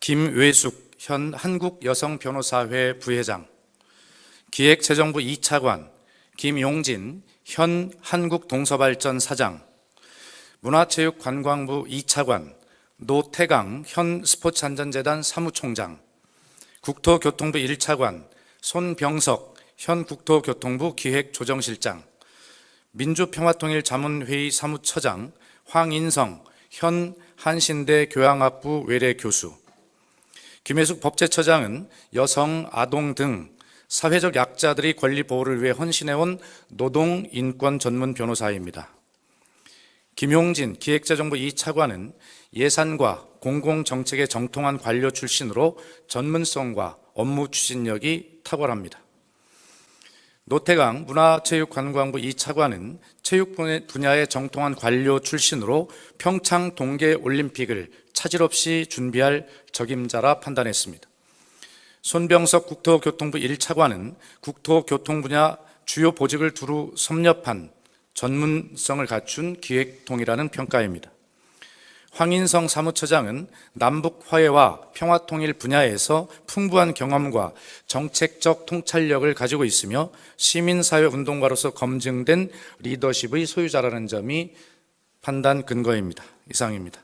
김외숙 현 한국여성변호사회 부회장 기획재정부 2차관 김용진 현 한국동서발전 사장 문화체육관광부 2차관 노태강 현 스포츠안전재단 사무총장 국토교통부 1차관 손병석 현 국토교통부 기획조정실장 민주평화통일자문회의 사무처장 황인성 현 한신대 교양학부 외래 교수 김혜숙 법제처장은 여성, 아동 등 사회적 약자들의 권리 보호를 위해 헌신해온 노동 인권 전문 변호사입니다. 김용진 기획재정부 2차관은 예산과 공공정책에 정통한 관료 출신으로 전문성과 업무 추진력이 탁월합니다. 노태강 문화체육관광부 2차관은 체육 분야에 정통한 관료 출신으로 평창 동계올림픽을 차질 없이 준비할 적임자라 판단했습니다. 손병석 국토교통부 1차관은 국토교통 분야 주요 보직을 두루 섭렵한 전문성을 갖춘 기획통이라는 평가입니다. 황인성 사무처장은 남북 화해와 평화 통일 분야에서 풍부한 경험과 정책적 통찰력을 가지고 있으며 시민사회 운동가로서 검증된 리더십의 소유자라는 점이 판단 근거입니다. 이상입니다.